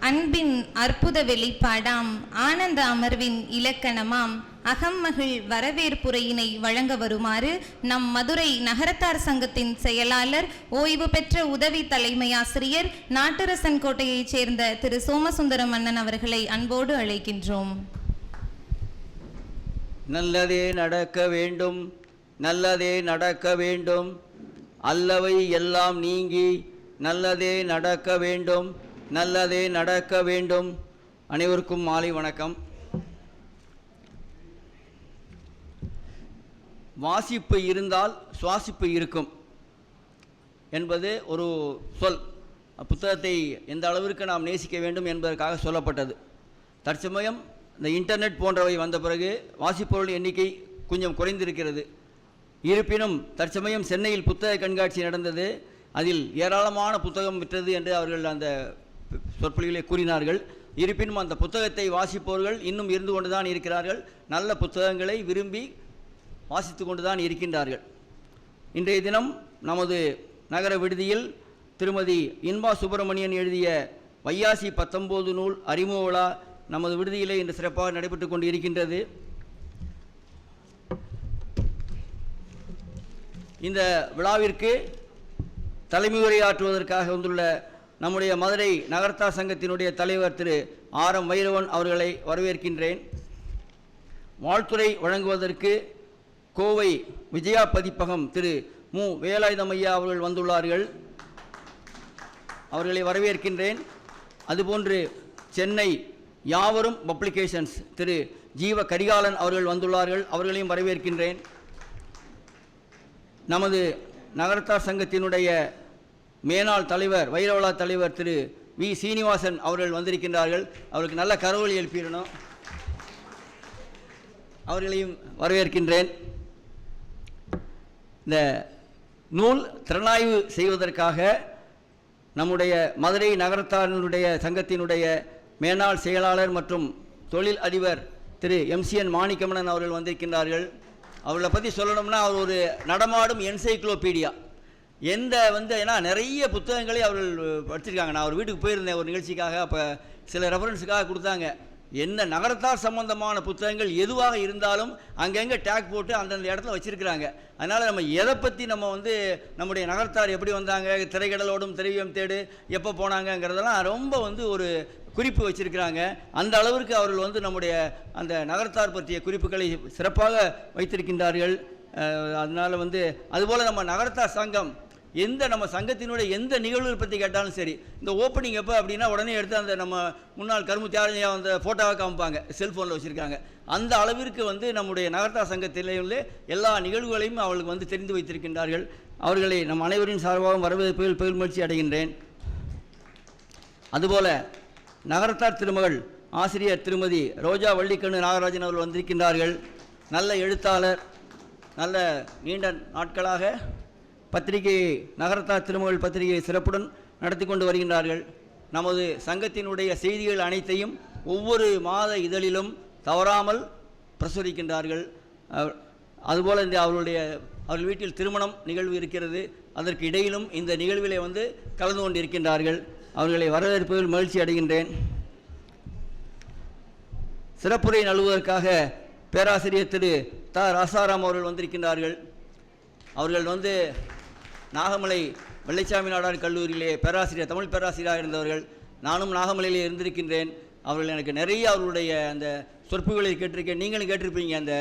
அன்பின் அற்புத வெளிப்பாடாம் ஆனந்த அமர்வின் இலக்கணமாம் அகம்மகிழ் வரவேற்புரையினை வழங்க வருமாறு நம் மதுரை நகரத்தார் சங்கத்தின் செயலாளர் ஓய்வு பெற்ற உதவி தலைமை ஆசிரியர் நாட்டரசன் கோட்டையைச் சேர்ந்த திரு சோமசுந்தரம் அண்ணன் அவர்களை அன்போடு அழைக்கின்றோம். நல்லதே நடக்க வேண்டும் நல்லதே நடக்க வேண்டும். அல்லவை எல்லாம் நீங்கி நல்லதே நடக்க வேண்டும். நல்லதே நடக்க வேண்டும். அனைவருக்கும் மாலை வணக்கம். வாசிப்பு இருந்தால் சுவாசிப்பு இருக்கும் என்பது ஒரு சொல். புத்தகத்தை எந்த அளவிற்கு நாம் நேசிக்க வேண்டும் என்பதற்காக சொல்லப்பட்டது. தற்சமயம் இந்த இன்டர்நெட் போன்றவை வந்த பிறகு வாசிப்பொருள் எண்ணிக்கை கொஞ்சம் குறைந்திருக்கிறது. இருப்பினும் தற்சமயம் சென்னையில் புத்தக கண்காட்சி நடந்தது. அதில் ஏராளமான புத்தகம் விற்றது என்று அவர்கள் அந்த சொற்பொழிகளை கூறினார்கள் இருப்பினும் அந்த புத்தகத்தை வாசிப்பவர்கள் இன்னும் இருந்து கொண்டுதான் இருக்கிறார்கள். நல்ல புத்தகங்களை விரும்பி வாசித்து கொண்டுதான் இருக்கின்றார்கள். இன்றைய தினம் நமது நகர விடுதியில் திருமதி இன்பா சுப்பிரமணியன் எழுதிய வையாசி பத்தொம்போது நூல் அறிமுக விழா நமது விடுதியிலே இன்று சிறப்பாக நடைபெற்று கொண்டு இருக்கின்றது இந்த விழாவிற்கு தலைமை உரையாற்றுவதற்காக வந்துள்ள நம்முடைய மதுரை நகர்த்தார் சங்கத்தினுடைய தலைவர் திரு ஆர் எம் வைரவன் அவர்களை வரவேற்கின்றேன். வாழ்த்துறை வழங்குவதற்கு கோவை விஜயா பதிப்பகம் திரு மு. வேலாயுதமையா அவர்கள் வந்துள்ளார்கள். அவர்களை வரவேற்கின்றேன். அதுபோன்று சென்னை யாவரும் பப்ளிகேஷன்ஸ் திரு ஜீவ கரிகாலன் அவர்கள் வந்துள்ளார்கள். அவர்களையும் வரவேற்கின்றேன். நமது நகரத்தார் சங்கத்தினுடைய மேனாள் தலைவர் வைரவலா தலைவர் திரு வி. சீனிவாசன் அவர்கள் வந்திருக்கின்றார்கள். அவருக்கு நல்ல கரவொலி எழுப்பிடணும். அவர்களையும் வரவேற்கின்றேன். இந்த நூல் திறனாய்வு செய்வதற்காக நம்முடைய மதுரை நகரத்தாரினுடைய சங்கத்தினுடைய மேனாள் செயலாளர் மற்றும் தொழில் அதிபர் திரு எம்சிஎன் மாணிக்கமணன் அவர்கள் வந்திருக்கின்றார்கள். அவர்களை பற்றி சொல்லணும்னா அவர் ஒரு நடமாடும் என்சைக்ளோபீடியா. எந்த வந்து ஏன்னா நிறைய புத்தகங்களை அவர்கள் படிச்சிருக்காங்க. நான் ஒரு வீட்டுக்கு போயிருந்தேன் ஒரு நிகழ்ச்சிக்காக அப்போ சில ரெஃபரன்ஸுக்காக கொடுத்தாங்க. என்ன நகரத்தார் சம்பந்தமான புத்தகங்கள் எதுவாக இருந்தாலும் அங்கங்கே டேக் போட்டு அந்தந்த இடத்துல வச்சுருக்கிறாங்க. அதனால் நம்ம எதை பற்றி நம்ம வந்து நம்முடைய நகரத்தார் எப்படி வந்தாங்க திரைக்கடலோடும் திரைவியம் தேடு எப்போ போனாங்கங்கிறதெல்லாம் ரொம்ப வந்து ஒரு குறிப்பு வச்சுருக்கிறாங்க. அந்த அளவிற்கு அவர்கள் வந்து நம்முடைய அந்த நகரத்தார் பற்றிய குறிப்புகளை சிறப்பாக வைத்திருக்கின்றார்கள். அதனால் வந்து அதுபோல் நம்ம நகரத்தார் சங்கம் எந்த நம்ம சங்கத்தினுடைய எந்த நிகழ்வு பற்றி கேட்டாலும் சரி இந்த ஓப்பனிங் எப்போ அப்படின்னா உடனே எடுத்து அந்த நம்ம முன்னாள் கரும்பு தியாகியாக அந்த ஃபோட்டோவை காமிப்பாங்க செல்ஃபோனில் வச்சுருக்காங்க. அந்த அளவிற்கு வந்து நம்முடைய நகர்த்தா சங்கத்திலேயே எல்லா நிகழ்வுகளையும் அவளுக்கு வந்து தெரிந்து வைத்திருக்கின்றார்கள். அவர்களை நம் அனைவரின் சார்பாகவும் வரவேற்பதில் பெருமகிழ்ச்சி அடைகின்றேன். அதுபோல நகரத்தார் திருமகள் ஆசிரியர் திருமதி ரோஜா வள்ளிக்கண்ணு நாகராஜன் அவர்கள் வந்திருக்கின்றார்கள். நல்ல எழுத்தாளர் நல்ல நீண்ட நாட்களாக பத்திரிகையை நகரத்தார் திருமகள் பத்திரிகையை சிறப்புடன் நடத்தி கொண்டு வருகின்றார்கள். நமது சங்கத்தினுடைய செய்திகள் அனைத்தையும் ஒவ்வொரு மாத இதழிலும் தவறாமல் பிரசுரிக்கின்றார்கள். அதுபோல் இந்த அவர்களுடைய அவர்கள் வீட்டில் திருமணம் நிகழ்வு இருக்கிறது. அதற்கு இடையிலும் இந்த நிகழ்விலே வந்து கலந்து கொண்டிருக்கின்றார்கள். அவர்களை வரவேற்பதில் மகிழ்ச்சி அடைகின்றேன். சிறப்புரை நல்குவதற்காக பேராசிரியர் திரு த. ராசாராம் அவர்கள் வந்திருக்கின்றார்கள். அவர்கள் வந்து நாகமலை வெள்ளைச்சாமி நாடார் கல்லூரியிலே பேராசிரியர் தமிழ் பேராசிரியராக இருந்தவர்கள் நானும் நாகமலையிலே இருந்திருக்கின்றேன். அவர்கள் எனக்கு நிறைய அவர்களுடைய அந்த சொற்புகளை கேட்டிருக்கேன். நீங்களும் கேட்டிருப்பீங்க. அந்த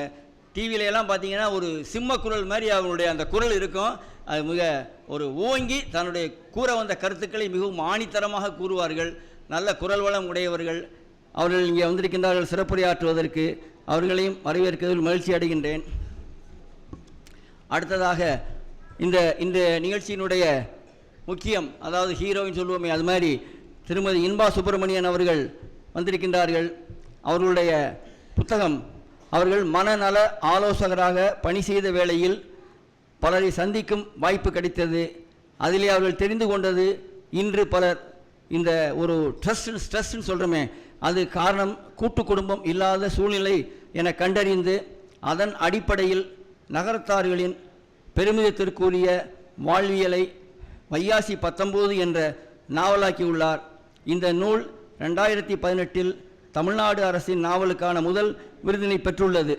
டிவியில எல்லாம் பார்த்தீங்கன்னா ஒரு சிம்ம குரல் மாதிரி அவருடைய அந்த குரல் இருக்கும். அது மிக ஒரு ஓங்கி தன்னுடைய கூற வந்த கருத்துக்களை மிகவும் ஆணித்தரமாக கூறுவார்கள். நல்ல குரல் வளம் உடையவர்கள். அவர்கள் இங்கே வந்திருக்கின்றார்கள் சிறப்புரையாற்றுவதற்கு. அவர்களையும் வரவேற்கிறதில் மகிழ்ச்சி அடைகின்றேன். அடுத்ததாக இந்த இந்த நிகழ்ச்சியினுடைய முக்கியம் அதாவது ஹீரோயின் சொல்லுவோமே அது மாதிரி திருமதி இன்பா சுப்பிரமணியன் அவர்கள் வந்திருக்கின்றார்கள். அவர்களுடைய புத்தகம் அவர்கள் மனநல ஆலோசகராக பணி செய்த வேளையில் பலரை சந்திக்கும் வாய்ப்பு கிடைத்தது. அதிலே அவர்கள் தெரிந்து கொண்டது இன்று பலர் இந்த ஒரு ட்ரஸ்ட் ஸ்ட்ரெஸ்ன்னு சொல்கிறோமே அது காரணம் கூட்டு குடும்பம் இல்லாத சூழ்நிலை என கண்டறிந்து அதன் அடிப்படையில் நகரத்தார்களின் பெருமிதத்திற்குரிய வாழ்வியலை வையாசி பத்தொம்போது என்ற நாவலாக்கியுள்ளார். இந்த நூல் ரெண்டாயிரத்தி பதினெட்டில் தமிழ்நாடு அரசின் நாவலுக்கான முதல் விருதினை பெற்றுள்ளது.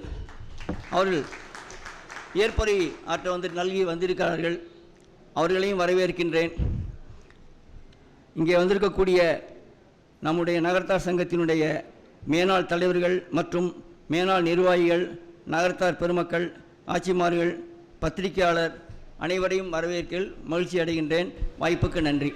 அவர்கள் ஏற்புரை ஆற்ற வந்து நல்கி வந்திருக்கிறார்கள். அவர்களையும் வரவேற்கின்றேன். இங்கே வந்திருக்கக்கூடிய நம்முடைய நகர்த்தார் சங்கத்தினுடைய மேனாள் தலைவர்கள் மற்றும் மேனாள் நிர்வாகிகள் நகரத்தார் பெருமக்கள் ஆட்சிமார்கள் பத்திரிகையாளர் அனைவரையும் வரவேற்கில் மகிழ்ச்சி அடைகின்றேன் வாய்ப்புக்கு நன்றி.